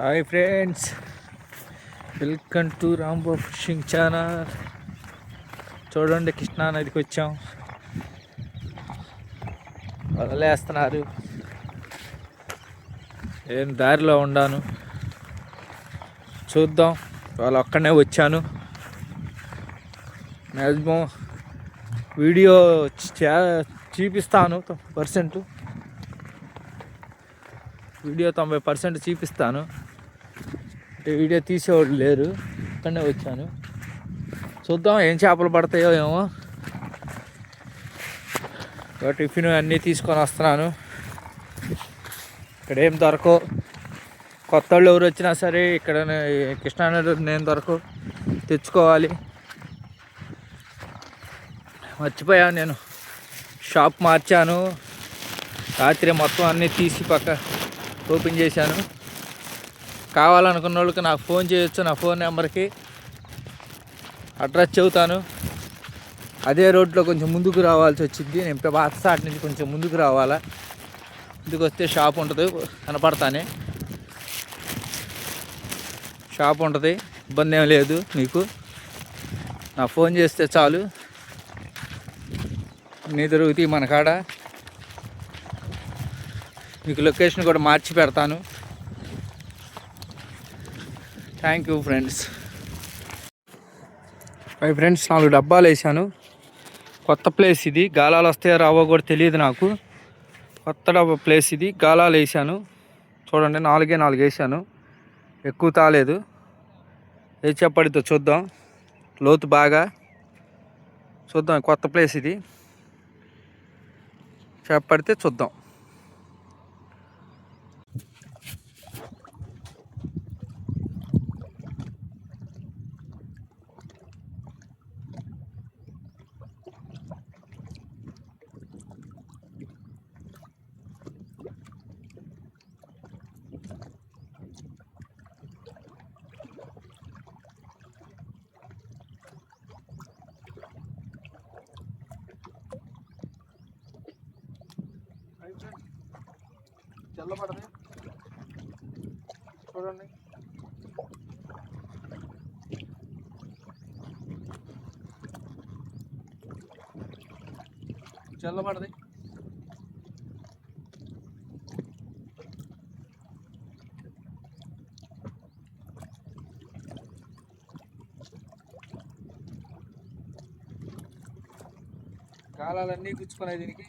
Hi friends. Welcome to Rambo fishing channel. చూడండి కృష్ణా నదికి వచ్చాం. వదిలేస్తున్నారు. నేను దారిలో ఉండాను? చూద్దాం. వాళ్ళు ఒక్కడనే వచ్చాను. మ్యాక్సిమం వీడియో చే- చూపిస్తాను. పర్సెంట్. వీడియో తొంభై పర్సెంట్ చూపిస్తాను. అంటే వీడియో తీసేవాళ్ళు లేరు. ఇక్కడనే వచ్చాను. చూద్దాం ఏం చేపలు పడతాయో ఏమో. టిఫిన్ అన్నీ తీసుకొని వస్తున్నాను. ఇక్కడ ఏం దొరకవు. కొత్త వాళ్ళు ఎవరు వచ్చినా సరే ఇక్కడ కృష్ణానగర్ నేను దొరకవు తెచ్చుకోవాలి. మర్చిపోయాను నేను. షాప్ మార్చాను. రాత్రి మొత్తం అన్నీ తీసి పక్క ఓపెన్ చేశాను. కావాలనుకున్న వాళ్ళకి నాకు ఫోన్ చేయొచ్చు నా ఫోన్ నెంబర్కి. అడ్రస్ చెబుతాను. అదే రోడ్లో కొంచెం ముందుకు రావాల్సి వచ్చింది. నేను ఇప్పుడు నుంచి కొంచెం ముందుకు రావాలా. ఇందుకు వస్తే షాప్ ఉంటుంది కనపడతానే. షాప్ ఉంటుంది ఇబ్బంది ఏం లేదు మీకు నా ఫోన్ చేస్తే చాలు. నీ దొరుకుతాయి మన కాడ. మీకు లొకేషన్ కూడా మార్చి పెడతాను. Thank you friends my friends నాలుగు డబ్బాలు వేసాను కొత్త ప్లేస్ ఇది. గాలాలు వస్తాయో రావో కూడా తెలియదు నాకు. కొత్త డబ్బా ప్లేస్ ఇది. గాలాలు వేసాను చూడండి నాలుగే నాలుగు వేసాను ఎక్కువ తాలేదు. ఏ చూద్దాం. లోతు బాగా. చూద్దాం కొత్త ప్లేస్ ఇది. చెప్పడితే చూద్దాం. చల్లబడది చూడండి. చల్లబడది. కాలాలన్నీ గుచ్చుకున్నాయి దీనికి.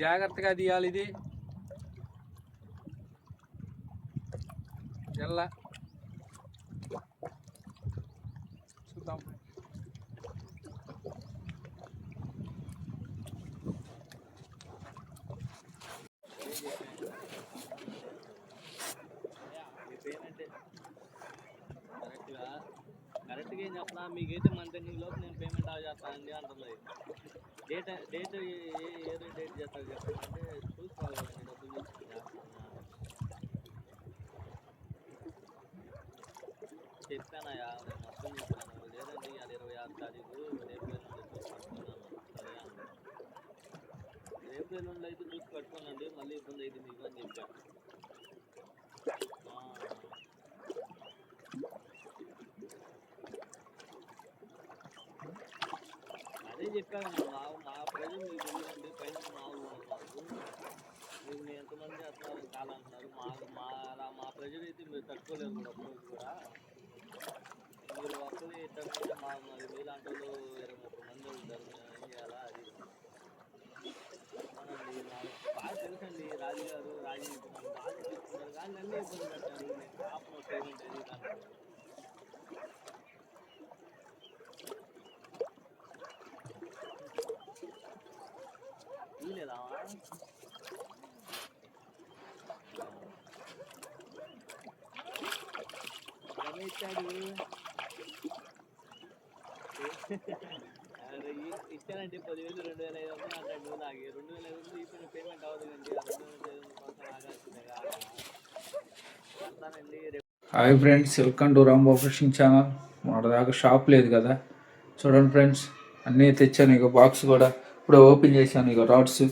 జాగ్రత్తగా తీయాలి ఇది. ఎల్ల చూద్దాం. మీకైతే మంత్ ఎండింగ్ లోపు నేను పేమెంట్ అవి చేస్తానండి అంటుంది డేట్ డేట్ ఏ ఏ డేట్ చేస్తారు చెప్పండి? చూసుకోవాలి కదండి డబ్బులు చెప్పానయా నేను మొత్తం చెప్పాను. లేదండి అది ఇరవై ఆరు తారీఖు రేపు ఎల్లుండి చూసి కట్టుకున్నాను. సరే అండి రేపు ఎల్లుండి అయితే చూసి కట్టుకోనండి మళ్ళీ ఇబ్బంది అయితే మీకు అని చెప్పాను. చెప్పాను మా మా ప్రజలు మీకు తెలియదండి పైన మా ఊరు ఉన్నారు మీకు మీ ఎంతమంది అట్లా కాలంటున్నారు మా మా అలా మా ప్రజలు అయితే మీరు తట్టుకోలేరు కూడా ఒక్కరోజు కూడా మీరు ఒక్కరు తట్టుకుంటే మా మరి మీలాంటి వాళ్ళు ఇరవై ముప్పై మంది ఉంటారు మేము ఏం చేయాలా అది అవునండి నాకు బాగా తెలుసండి రాజు గారు రాజు నన్ను బాగా చెప్తున్నారు కానీ నన్ను ఇబ్బంది పెట్టారు నేను పాపం పేమెంట్ అది ఇచ్చాడు పదివేలు రెండు వేల ఐదు వందలు నువ్వు నాకు రెండు వేల ఐదు వందలు ఇప్పుడు పేమెంట్ అవ్వదు కండి రెండు hi friends welcome to Rambo fishing channel మన దాకా షాప్ లేదు కదా. చూడండి ఫ్రెండ్స్ అన్నీ తెచ్చాను ఇక బాక్స్ కూడా. ఇప్పుడు ఓపెన్ చేశాను ఇక రాడ్స్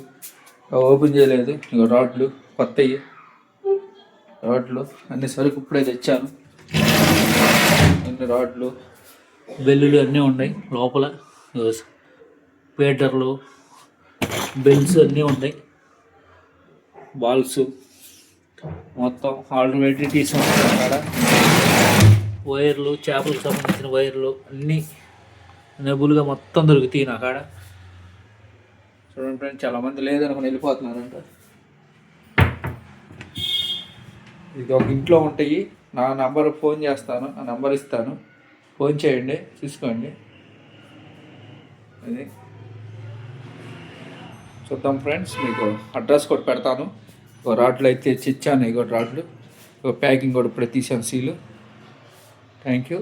ఓపెన్ చేయలేదు ఇక రాడ్లు కొత్తవి రాడ్లు అన్ని సరుకు ఇప్పుడే తెచ్చాను. అన్ని రాడ్లు బెల్లులు అన్నీ ఉన్నాయి లోపల. పేటర్లు బెల్స్ అన్నీ ఉన్నాయి. బాల్స్. మొత్తం ఆల్రెడీ తీసుకుంటాం అక్కడ. వైర్లు చేపలకు సంబంధించిన వైర్లు అన్నీ నెబుల్గా మొత్తం దొరుకుతాయి నా కాడ చూడండి ఫ్రెండ్స్ చాలామంది లేదనుకుని వెళ్ళిపోతున్నారంట. ఇది ఒక ఇంట్లో ఉంటాయి. నా నంబర్ ఫోన్ చేస్తాను ఆ నంబర్ ఇస్తాను. ఫోన్ చేయండి చూసుకోండి అది. చూద్దాం ఫ్రెండ్స్ మీకు అడ్రస్ కూడా పెడతాను. ఒక రాడ్లు అయితే తెచ్చి ఇచ్చాను ఇగో రాడ్లు. ఒక ప్యాకింగ్ కూడా ఇప్పుడే తీసాను సీలు. Thank you.